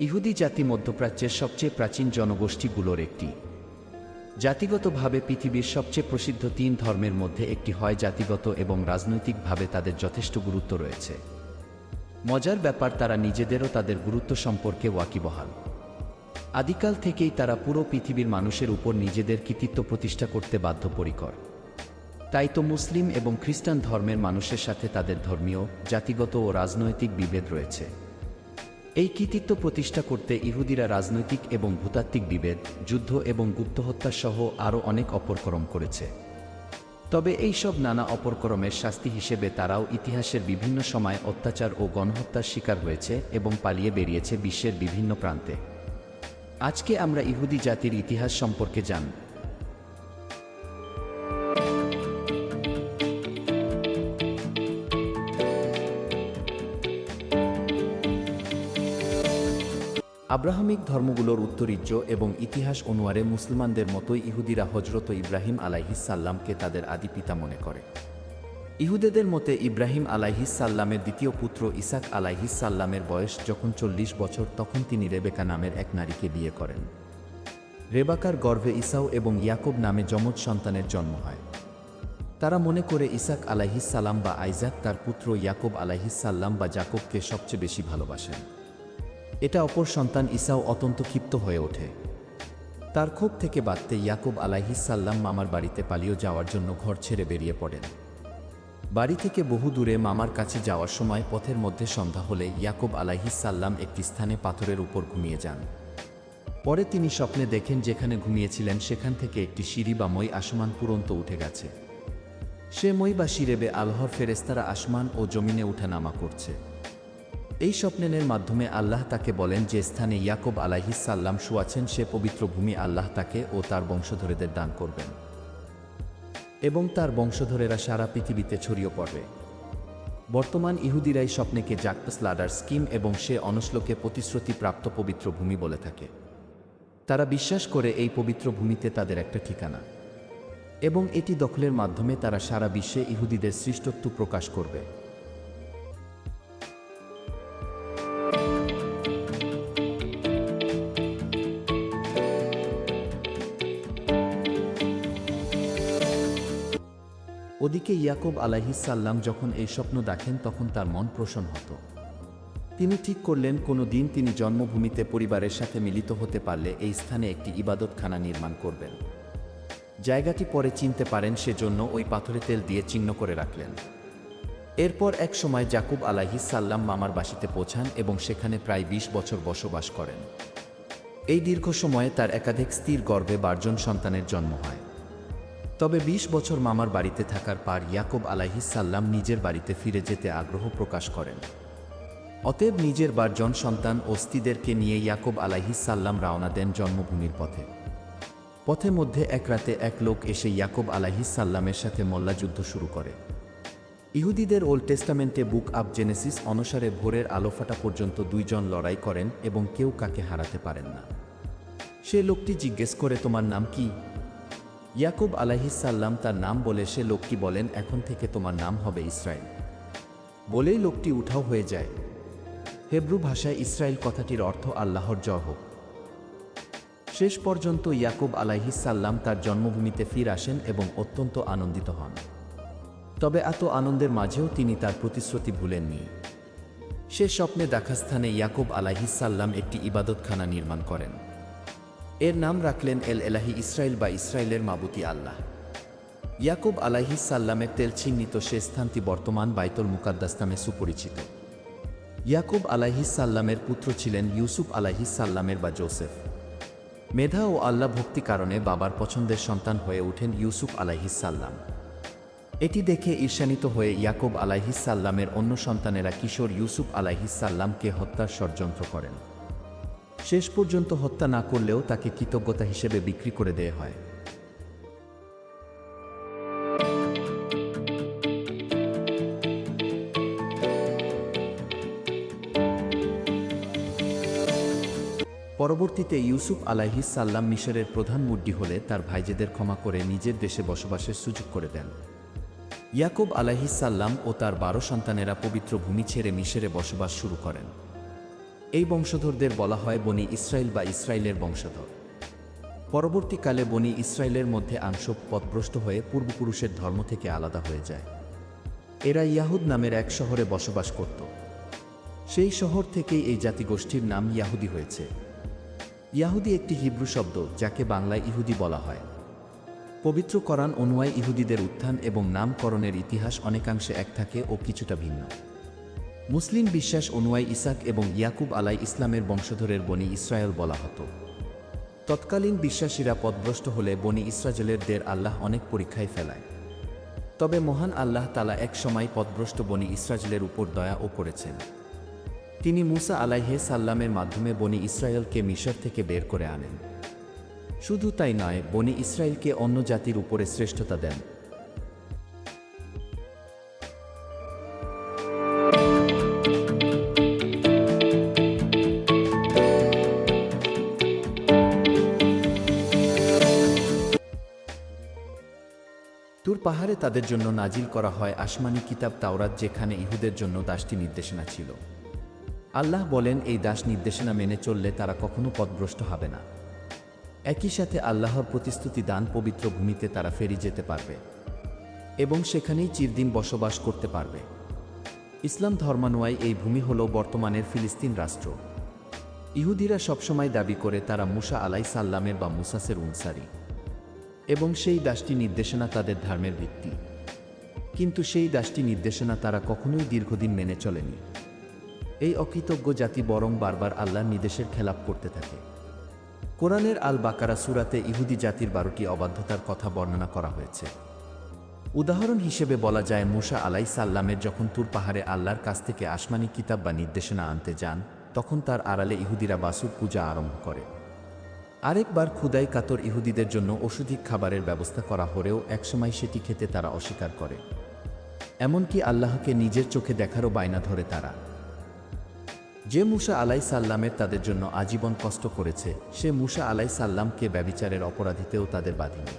ইহুদি জাতি মধ্যপ্রাচ্যের সবচেয়ে প্রাচীন জনগোষ্ঠীগুলোর একটি। জাতিগতভাবে পৃথিবীর সবচেয়ে প্রসিদ্ধ তিন ধর্মের মধ্যে একটি হয় জাতিগত এবং রাজনৈতিকভাবে তাদের যথেষ্ট গুরুত্ব রয়েছে। মজার ব্যাপার, তারা নিজেদেরও তাদের গুরুত্ব সম্পর্কে ওয়াকিবহাল। আদিকাল থেকেই তারা পুরো পৃথিবীর মানুষের উপর নিজেদের কৃতিত্ব প্রতিষ্ঠা করতে বাধ্যপরিকর। তাই তো মুসলিম এবং খ্রিস্টান ধর্মের মানুষের সাথে তাদের ধর্মীয়, জাতিগত ও রাজনৈতিক বিভেদ রয়েছে। এই কৃতিত্ব প্রতিষ্ঠা করতে ইহুদিরা রাজনৈতিক এবং ভূতাত্ত্বিক বিভেদ, যুদ্ধ এবং গুপ্তহত্যা সহ আরও অনেক অপরকরম করেছে। তবে এই সব নানা অপরকরমের শাস্তি হিসেবে তারাও ইতিহাসের বিভিন্ন সময় অত্যাচার ও গণহত্যার শিকার হয়েছে এবং পালিয়ে বেরিয়েছে বিশ্বের বিভিন্ন প্রান্তে। আজকে আমরা ইহুদি জাতির ইতিহাস সম্পর্কে জানব। আব্রাহামিক ধর্মগুলোর উত্তরিজ্য এবং ইতিহাস অনুয়ারে মুসলমানদের মতোই ইহুদিরা হজরত ইব্রাহিম আলাইহিসাল্লামকে তাদের আদি পিতা মনে করে। ইহুদেদের মতে ইব্রাহিম আলাইহিসাল্লামের দ্বিতীয় পুত্র ইসাক আলাইহিসাল্লামের বয়স যখন চল্লিশ বছর তখন তিনি রেবেকা নামের এক নারীকে বিয়ে করেন। রেবাকার গর্ভে ইসাও এবং ইয়াকুব নামে যমজ সন্তানের জন্ম হয়। তারা মনে করে ইসাক আলাইহিসাল্লাম বা আইজাক তার পুত্র ইয়াকুব আলাইহিসাল্লাম বা জাকবকে সবচেয়ে বেশি ভালোবাসেন। এটা অপর সন্তান ইসাও অত্যন্ত ক্ষিপ্ত হয়ে ওঠে। তার ক্ষোভ থেকে বাঁধতে ইয়াকুব আলাইহিসাল্লাম মামার বাড়িতে পালিয়ে যাওয়ার জন্য ঘর ছেড়ে বেরিয়ে পড়েন। বাড়ি থেকে বহু দূরে মামার কাছে যাওয়ার সময় পথের মধ্যে সন্ধ্যা হলে ইয়াকুব আলাইহিসাল্লাম একটি স্থানে পাথরের উপর ঘুমিয়ে যান। পরে তিনি স্বপ্নে দেখেন যেখানে ঘুমিয়েছিলেন সেখান থেকে একটি সিঁড়ি বা মই আসমান পুরন্ত উঠে গেছে। সে মই বা সিরেবে আল্লাহর ফেরেস্তারা আসমান ও জমিনে উঠানামা করছে। এই স্বপ্নের মাধ্যমে আল্লাহ তাকে বলেন যে স্থানে ইয়াকুব আলাইহিসাল্লাম শুয়াছেন, সে পবিত্র ভূমি আল্লাহ তাকে ও তার বংশধরেদের দান করবেন। এবং তার বংশধরেরা সারা পৃথিবীতে ছড়িয়ে পড়বে। বর্তমান ইহুদিরাই স্বপ্নেকে জাকপাস লাডার স্কিম এবং সে অনশ্লোকে প্রতিশ্রুতি প্রাপ্ত পবিত্র ভূমি বলে থাকে। তারা বিশ্বাস করে এই পবিত্র ভূমিতে তাদের একটা ঠিকানা। এবং এটি দখলের মাধ্যমে তারা সারা বিশ্বে ইহুদিদের সৃষ্টত্ব প্রকাশ করবে। ওদিকে ইয়াকুব আলাইহিসাল্লাম যখন এই স্বপ্ন দেখেন, তখন তার মন প্রসন্ন হতো। তিনি ঠিক করলেন, কোনো দিন তিনি জন্মভূমিতে পরিবারের সাথে মিলিত হতে পারলে এই স্থানে একটি ইবাদতখানা নির্মাণ করবেন। জায়গাটি পরে চিনতে পারেন, সেজন্য ওই পাথরে তেল দিয়ে চিহ্ন করে রাখলেন। এরপর এক সময় জাকুব আলাইহিসাল্লাম মামার বাসিতে পৌঁছান এবং সেখানে প্রায় ২০ বছর বসবাস করেন। এই দীর্ঘ সময়ে তার একাধিক স্থির গর্ভে বারজন সন্তানের জন্ম হয়। তবে ২০ বছর মামার বাড়িতে থাকার পর ইয়াকুব আলাইহিসাল্লাম নিজের বাড়িতে ফিরে যেতে আগ্রহ প্রকাশ করেন। অতএব নিজের বারজন সন্তান ও স্ত্রীদেরকে নিয়ে ইয়াকুব আলাইহিসাল্লাম রওনা দেন জন্মভূমির পথে। পথে মধ্যে এক রাতে এক লোক এসে ইয়াকুব আলাইহিসাল্লামের সাথে মল্লাযুদ্ধ শুরু করে। ইহুদিদের ওল্ড টেস্টামেন্টে বুক আপ জেনেসিস অনুসারে ভোরের আলো ফাটা পর্যন্ত দুইজন লড়াই করেন এবং কেউ কাকে হারাতে পারেন না। সে লোকটি জিজ্ঞেস করে, তোমার নাম কি? ইয়াকুব আলাহিসাল্লাম তার নাম বলে সে লোকটি বলেন, এখন থেকে তোমার নাম হবে ইসরায়েল। বলেই লোকটি উঠাও হয়ে যায়। হেব্রু ভাষায় ইসরায়েল কথাটির অর্থ আল্লাহর জয় হোক। শেষ পর্যন্ত ইয়াকুব আলাইহিসাল্লাম তার জন্মভূমিতে ফির আসেন এবং অত্যন্ত আনন্দিত হন। তবে এত আনন্দের মাঝেও তিনি তার প্রতিশ্রুতি ভুলেননি। সে স্বপ্নে দেখা স্থানে ইয়াকুব আলাইহিসাল্লাম একটি ইবাদতখানা নির্মাণ করেন। এর নাম রাখলেন এল এলাহি ইসরায়েল বা ইসরায়েলের মাবুতি আল্লাহ। ইয়াকুব আলাইহিসাল্লামের তেল চিহ্নিত সে স্থানটি বর্তমান বাইতুল মুকাদ্দাস নামে সুপরিচিত। ইয়াকুব আলাইহিসাল্লামের পুত্র ছিলেন ইউসুফ আলাইহিসাল্লামের বা জোসেফ। মেধা ও আল্লাহ ভক্তি কারণে বাবার পছন্দের সন্তান হয়ে ওঠেন ইউসুফ আলাইহিসাল্লাম এটি দেখে ঈর্ষান্বিত হয়ে ইয়াকুব আলাইহিসাল্লামের অন্য সন্তানেরা কিশোর ইউসুফ আলাইহিসাল্লামকে হত্যার ষড়যন্ত্র করেন। শেষ পর্যন্ত হত্যা না করলেও তাকে কৃতজ্ঞতা হিসেবে বিক্রি করে দেয়া হয়। পরবর্তীতে ইউসুফ আলাইহিসাল্লাম মিশরের প্রধান মুড্ডি হলে তার ভাইজেদের ক্ষমা করে নিজের দেশে বসবাসের সুযোগ করে দেন। ইয়াকুব আলাইহিসাল্লাম ও তার বারো সন্তানেরা পবিত্র ভূমি ছেড়ে মিশরে বসবাস শুরু করেন। এই বংশধরদের বলা হয় বনি ইসরায়েল বা ইসরায়েলের বংশধর। পরবর্তীকালে বনি ইসরায়েলের মধ্যে আংশ পথভ্রষ্ট হয়ে পূর্বপুরুষের ধর্ম থেকে আলাদা হয়ে যায়। এরা ইয়াহুদ নামের এক শহরে বসবাস করত। সেই শহর থেকেই এই জাতিগোষ্ঠীর নাম ইয়াহুদি হয়েছে। ইয়াহুদি একটি হিব্রু শব্দ, যাকে বাংলায় ইহুদি বলা হয়। পবিত্র করান অনুয়ায় ইহুদিদের উত্থান এবং নামকরণের ইতিহাস অনেকাংশে এক থাকে ও কিছুটা ভিন্ন। মুসলিম বিশ্বাস অনুয়ায়ী ইসাক এবং ইয়াকুব আলাই ইসলামের বংশধরের বনি ইসরায়েল বলা হতো। তৎকালীন বিশ্বাসীরা পদভ্রষ্ট হলে বনি ইসরাজেলের দের আল্লাহ অনেক পরীক্ষায় ফেলায়। তবে মহান আল্লাহ তালা এক সময় পথভ্রষ্ট বনি ইসরাজেলের উপর দয়া ও করেছেন। তিনি মুসা আলাইহে সাল্লামের মাধ্যমে বনি ইসরায়েলকে মিশর থেকে বের করে আনেন। শুধু তাই নয়, বনি ইসরায়েলকে অন্য জাতির উপরে শ্রেষ্ঠতা দেন। তুর পাহাড়ে তাদের জন্য নাজিল করা হয় আসমানি কিতাব তাওরাত, যেখানে ইহুদের জন্য দাসটি নির্দেশনা ছিল। আল্লাহ বলেন, এই দাস নির্দেশনা মেনে চললে তারা কখনো পথভ্রষ্ট হবে না। একই সাথে আল্লাহর প্রতিশ্রুতি দান পবিত্র ভূমিতে তারা ফেরি যেতে পারবে এবং সেখানেই চিরদিন বসবাস করতে পারবে। ইসলাম ধর্মানুয়ায় এই ভূমি হল বর্তমানের ফিলিস্তিন রাষ্ট্র। ইহুদিরা সবসময় দাবি করে, তারা মুসা আলাই সাল্লামের বা মুসাসের উনসারি এবং সেই দাসটি নির্দেশনা তাদের ধর্মের ভিত্তি। কিন্তু সেই দাসটি নির্দেশনা তারা কখনোই দীর্ঘদিন মেনে চলেনি। এই অকৃতজ্ঞ জাতি বরং বারবার আল্লাহর নির্দেশের খেলাপ করতে থাকে। কোরআনের আল বাকারা সুরাতে ইহুদি জাতির বারোটি অবাধ্যতার কথা বর্ণনা করা হয়েছে। উদাহরণ হিসেবে বলা যায়, মুসা আলাই সাল্লামের যখন তুর পাহাড়ে আল্লাহর কাছ থেকে আসমানি কিতাব বা নির্দেশনা আনতে যান, তখন তার আড়ালে ইহুদিরা বাসুর পূজা আরম্ভ করে। আরেকবার ক্ষুদাই কাতর ইহুদিদের জন্য ওষুধিক খাবারের ব্যবস্থা করা হলেও একসময় সেটি খেতে তারা অস্বীকার করে। এমনকি আল্লাহকে নিজের চোখে দেখারও বায়না ধরে তারা। যে মুসা আলাই সাল্লামের তাদের জন্য আজীবন কষ্ট করেছে, সে মুসা আলাই সাল্লামকে ব্যবিচারের অপরাধীতেও তাদের বাঁধেনি।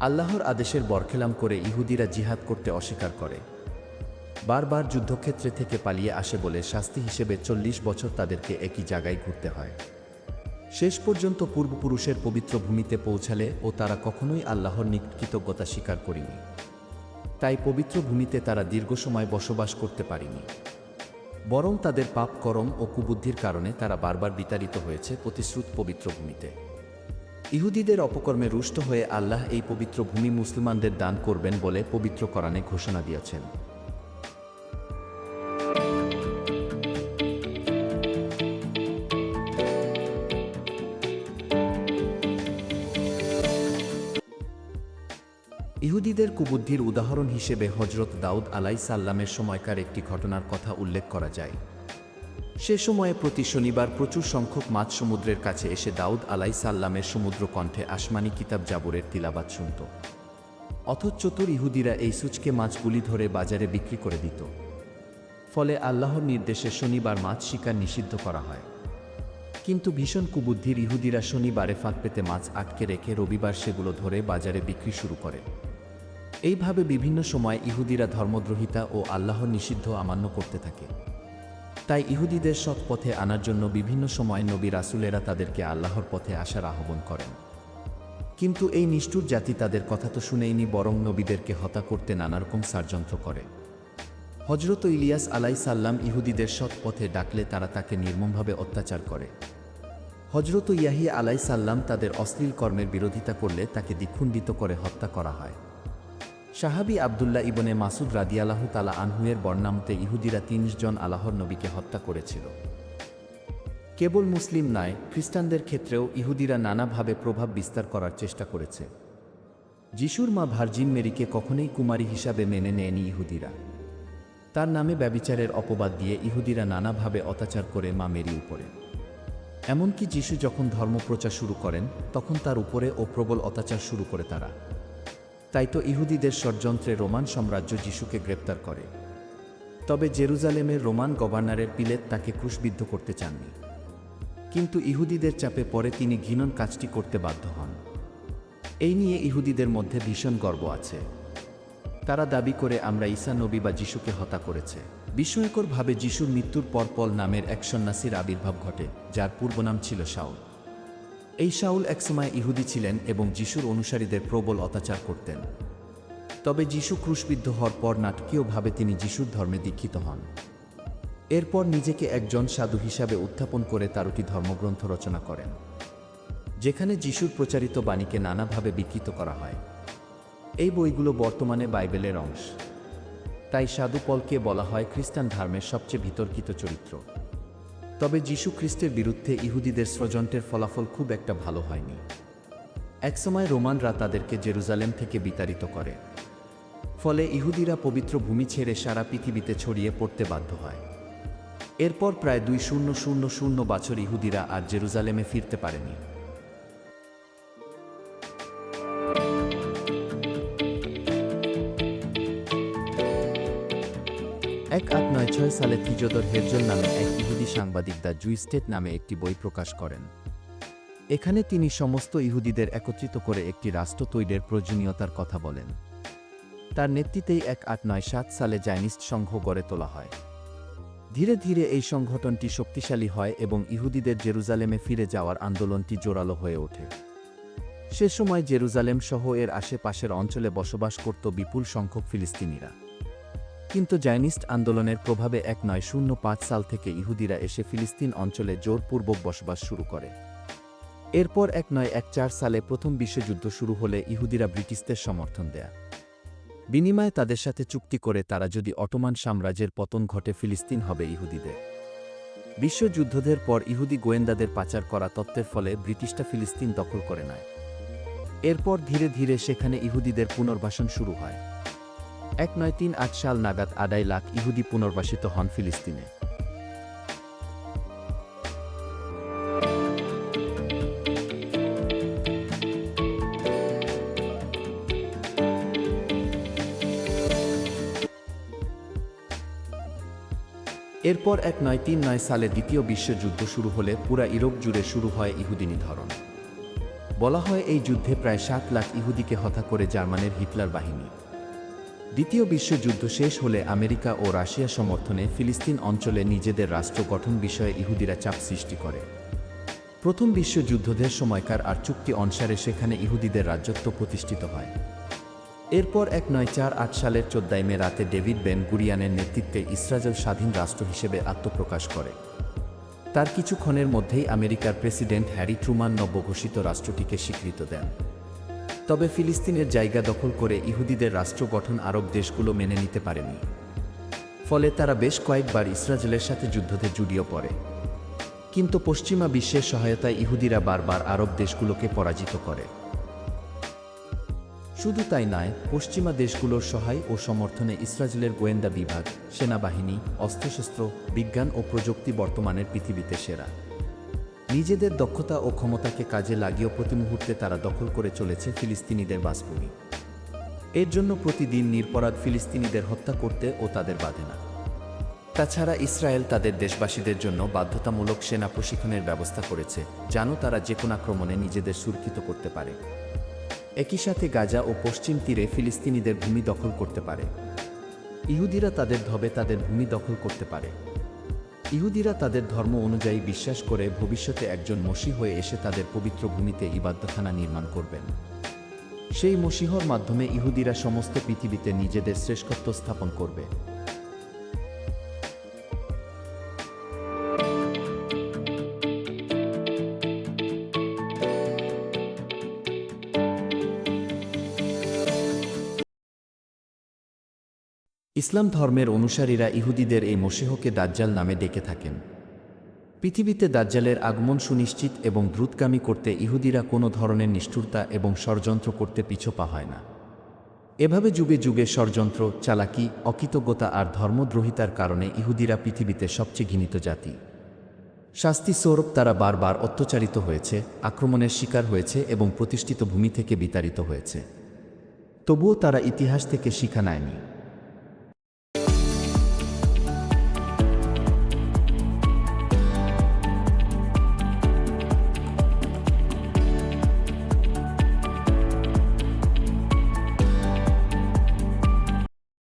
আল্লাহর আদেশের বরখেলাম করে ইহুদিরা জিহাদ করতে অস্বীকার করে। বারবার যুদ্ধক্ষেত্রে থেকে পালিয়ে আসে বলে শাস্তি হিসেবে চল্লিশ বছর তাদেরকে একই জায়গায় ঘুরতে হয়। শেষ পর্যন্ত পূর্বপুরুষের পবিত্র ভূমিতে পৌঁছালে ও তারা কখনোই আল্লাহর কৃতজ্ঞতা স্বীকার করেনি। তাই পবিত্র ভূমিতে তারা দীর্ঘ সময় বসবাস করতে পারেনি। বরং তাদের পাপ করম ও কুবুদ্ধির কারণে তারা বারবার বিতাড়িত হয়েছে প্রতিশ্রুত পবিত্র ভূমিতে। ইহুদিদের অপকর্মে রুষ্ট হয়ে আল্লাহ এই পবিত্র ভূমি মুসলমানদের দান করবেন বলে পবিত্র করানে ঘোষণা দিয়েছেন। ইহুদিদের কুবুদ্ধির উদাহরণ হিসেবে হজরত দাউদ আলাই সাল্লামের সময়কার একটি ঘটনার কথা উল্লেখ করা যায়। সে সময়ে প্রতি শনিবার প্রচুর সংখ্যক মাছ সমুদ্রের কাছে এসে দাউদ আলাই সাল্লামের সমুদ্র কণ্ঠে আসমানি কিতাব জাবরের তিলাবাত শুনত। অথচ চতুর ইহুদিরা এই সুচকে মাছগুলি ধরে বাজারে বিক্রি করে দিত। ফলে আল্লাহর নির্দেশে শনিবার মাছ শিকার নিষিদ্ধ করা হয়। কিন্তু ভীষণ কুবুদ্ধির ইহুদিরা শনিবারে ফাঁক পেতে মাছ আটকে রেখে রবিবার সেগুলো ধরে বাজারে বিক্রি শুরু করে। এইভাবে বিভিন্ন সময় ইহুদিরা ধর্মদ্রোহিতা ও আল্লাহ নিষিদ্ধ আমান্য করতে থাকে। তাই ইহুদিদের সৎ পথে আনার জন্য বিভিন্ন সময় নবী রাসুলেরা তাদেরকে আল্লাহর পথে আসার আহ্বান করেন। কিন্তু এই নিষ্ঠুর জাতি তাদের কথা তো শুনেইনি, বরং নবীদেরকে হত্যা করতে নানারকম ষড়যন্ত্র করে। হজরত ইলিয়াস আলাই সাল্লাম ইহুদিদের সৎ পথে ডাকলে তারা তাকে নির্মমভাবে অত্যাচার করে। হজরত ইয়াহি আলাই সাল্লাম তাদের অশ্লীল কর্মের বিরোধিতা করলে তাকে দ্বিখণ্ডিত করে হত্যা করা হয়। সাহাবি আবদুল্লাহ ইবনে মাসুদ রাদিয়াল্লাহ তালা আনহুয়ের বর্ণামতে ইহুদিরা তিরিশ জন আল্লাহর নবীকে হত্যা করেছিল। কেবল মুসলিম নয়, খ্রিস্টানদের ক্ষেত্রেও ইহুদিরা নানাভাবে প্রভাব বিস্তার করার চেষ্টা করেছে। যিশুর মা ভার্জিন মেরিকে কখনোই কুমারী হিসাবে মেনে নেয়নি ইহুদিরা। তার নামে ব্যবিচারের অপবাদ দিয়ে ইহুদিরা নানাভাবে অত্যাচার করে মা মেরি উপরে। এমনকি যিশু যখন ধর্মপ্রচার শুরু করেন, তখন তার উপরে ও প্রবল অত্যাচার শুরু করে তারা। তাই তো ইহুদিদের ষড়যন্ত্রে রোমান সাম্রাজ্য যিশুকে গ্রেপ্তার করে। তবে জেরুজালেমের রোমান গভর্নরের পিলেত তাকে ক্রুশবিদ্ধ করতে চাননি। কিন্তু ইহুদিদের চাপে পরে তিনি ঘৃণন কাজটি করতে বাধ্য হন। এই নিয়ে ইহুদিদের মধ্যে ভীষণ গর্ব আছে। তারা দাবি করে আমরা ঈসা নবী বা যিশুকে হত্যা করেছে। বিস্ময়করভাবে যিশুর মৃত্যুর পর পল নামের এক সন্ন্যাসীর আবির্ভাব ঘটে, যার পূর্বনাম ছিল শাউল এই শাউল একসময় ইহুদি ছিলেন এবং যিশুর অনুসারীদের প্রবল অত্যাচার করতেন। তবে যিশু ক্রুশবিদ্ধ হওয়ার পর নাটকীয়ভাবে তিনি যিশুর ধর্মে দীক্ষিত হন। এরপর নিজেকে একজন সাধু হিসাবে উত্থাপন করে তারটি ধর্মগ্রন্থ রচনা করেন, যেখানে যিশুর প্রচারিত বাণীকে নানাভাবে বিকৃত করা হয়। এই বইগুলো বর্তমানে বাইবেলের অংশ। তাই সাধু পলকে বলা হয় খ্রিস্টান ধর্মের সবচেয়ে বিতর্কিত চরিত্র। তবে যীশু খ্রিস্টের বিরুদ্ধে ইহুদিদের ষড়যন্ত্রের ফলাফল খুব একটা ভালো হয়নি। একসময় রোমানরা তাদেরকে জেরুজালেম থেকে বিতাড়িত করে। ফলে ইহুদিরা পবিত্র ভূমি ছেড়ে সারা পৃথিবীতে ছড়িয়ে পড়তে বাধ্য হয়। এরপর প্রায় দুই শূন্য শূন্য শূন্য বছর ইহুদিরা আর জেরুজালেমে ফিরতে পারেনি। সালে থিজোদর হেরজল নামে এক ইহুদি সাংবাদিক দ্য জুইস্টেট নামে একটি বই প্রকাশ করেন। এখানে তিনি সমস্ত ইহুদিদের একত্রিত করে একটি রাষ্ট্র তৈরির প্রয়োজনীয়তার কথা বলেন। তার নেতৃত্বেই এক আট নয় সাত সালে জাইনিস্ট সংঘ গড়ে তোলা হয়। ধীরে ধীরে এই সংগঠনটি শক্তিশালী হয় এবং ইহুদিদের জেরুজালেমে ফিরে যাওয়ার আন্দোলনটি জোরালো হয়ে ওঠে। সে সময় জেরুজালেম সহ এর আশেপাশের অঞ্চলে বসবাস করত বিপুল সংখ্যক ফিলিস্তিনিরা। কিন্তু জাইনিস্ট আন্দোলনের প্রভাবে এক নয় শূন্য পাঁচ সাল থেকে ইহুদিরা এসে ফিলিস্তিন অঞ্চলে জোরপূর্বক বসবাস শুরু করে। এরপর এক নয় এক চার সালে প্রথম বিশ্বযুদ্ধ শুরু হলে ইহুদিরা ব্রিটিশদের সমর্থন দেয়া। বিনিময়ে তাদের সাথে চুক্তি করে তারা যদি অটোমান সাম্রাজ্যের পতন ঘটে ফিলিস্তিন হবে ইহুদিদের। বিশ্বযুদ্ধদের পর ইহুদি গোয়েন্দাদের পাচার করা তত্ত্বের ফলে ব্রিটিশটা ফিলিস্তিন দখল করে নেয়। এরপর ধীরে ধীরে সেখানে ইহুদিদের পুনর্বাসন শুরু হয়। এক নয় তিন আট সাল নাগাদ আড়াই লাখ ইহুদি পুনর্বাসিত হন ফিলিস্তিনে। এরপর এক নয় তিন নয় সালে দ্বিতীয় বিশ্বযুদ্ধ শুরু হলে পুরা ইউরোপ জুড়ে শুরু হয় ইহুদি নিধরণ। বলা হয় এই যুদ্ধে প্রায় সাত লাখ ইহুদিকে হত্যা করে জার্মানের হিটলার বাহিনী। দ্বিতীয় বিশ্বযুদ্ধ শেষ হলে আমেরিকা ও রাশিয়া সমর্থনে ফিলিস্তিন অঞ্চলে নিজেদের রাষ্ট্র গঠন বিষয়ে ইহুদিরা চাপ সৃষ্টি করে। প্রথম বিশ্বযুদ্ধের সময়কার আর চুক্তি অনুসারে সেখানে ইহুদিদের রাজত্ব প্রতিষ্ঠিত হয়। এরপর এক নয় চার আট সালের চোদ্দাই মে রাতে ডেভিড বেন গুরিয়ানের নেতৃত্বে ইসরায়েল স্বাধীন রাষ্ট্র হিসেবে আত্মপ্রকাশ করে। তার কিছুক্ষণের মধ্যেই আমেরিকার প্রেসিডেন্ট হ্যারি ট্রুমান নবঘোষিত রাষ্ট্রটিকে স্বীকৃত দেন। তবে ফিলিস্তিনের জায়গা দখল করে ইহুদিদের রাষ্ট্র গঠন আরব দেশগুলো মেনে নিতে পারেনি। ফলে তারা বেশ কয়েকবার ইসরায়েলের সাথে যুদ্ধতে জুড়িয়ে পড়ে। কিন্তু পশ্চিমা বিশ্বের সহায়তায় ইহুদিরা বারবার আরব দেশগুলোকে পরাজিত করে। শুধু তাই নয়, পশ্চিমা দেশগুলোর সহায় ও সমর্থনে ইসরায়েলের গোয়েন্দা বিভাগ, সেনাবাহিনী, অস্ত্রশস্ত্র, বিজ্ঞান ও প্রযুক্তি বর্তমানের পৃথিবীতে সেরা। নিজেদের দক্ষতা ও ক্ষমতাকে কাজে লাগিয়েও প্রতি মুহূর্তে তারা দখল করে চলেছে ফিলিস্তিনিদের বাসভূমি। এর জন্য প্রতিদিন নিরপরাধ ফিলিস্তিনিদের হত্যা করতে ও তাদের বাধে না। তাছাড়া ইসরায়েল তাদের দেশবাসীদের জন্য বাধ্যতামূলক সেনা প্রশিক্ষণের ব্যবস্থা করেছে, যেন তারা যে কোনো আক্রমণে নিজেদের সুরক্ষিত করতে পারে। একই সাথে গাজা ও পশ্চিম তীরে ফিলিস্তিনিদের ভূমি দখল করতে পারে। ইহুদিরা তাদের ধবে তাদের ভূমি দখল করতে পারে। ইহুদিরা তাদের ধর্ম অনুযায়ী বিশ্বাস করে ভবিষ্যতে একজন মসি হয়ে এসে তাদের পবিত্র ভূমিতে ইবাদ্যখানা নির্মাণ করবেন। সেই মসিহর মাধ্যমে ইহুদিরা সমস্ত পৃথিবীতে নিজেদের শ্রেষ্ঠত্ব স্থাপন করবে। ইসলাম ধর্মের অনুসারীরা ইহুদিদের এই মসিহকে দাজ্জাল নামে ডেকে থাকেন। পৃথিবীতে দাজ্জালের আগমন সুনিশ্চিত এবং দ্রুতগামী করতে ইহুদিরা কোনো ধরনের নিষ্ঠুরতা এবং ষড়যন্ত্র করতে পিছোপা হয় না। এভাবে যুগে যুগে ষড়যন্ত্র, চালাকি, অকৃতজ্ঞতা আর ধর্মদ্রোহিতার কারণে ইহুদিরা পৃথিবীতে সবচেয়ে ঘৃণিত জাতি। শাস্তি স্বরূপ তারা বারবার অত্যাচারিত হয়েছে, আক্রমণের শিকার হয়েছে এবং প্রতিষ্ঠিত ভূমি থেকে বিতাড়িত হয়েছে। তবুও তারা ইতিহাস থেকে শিক্ষা নেয়নি।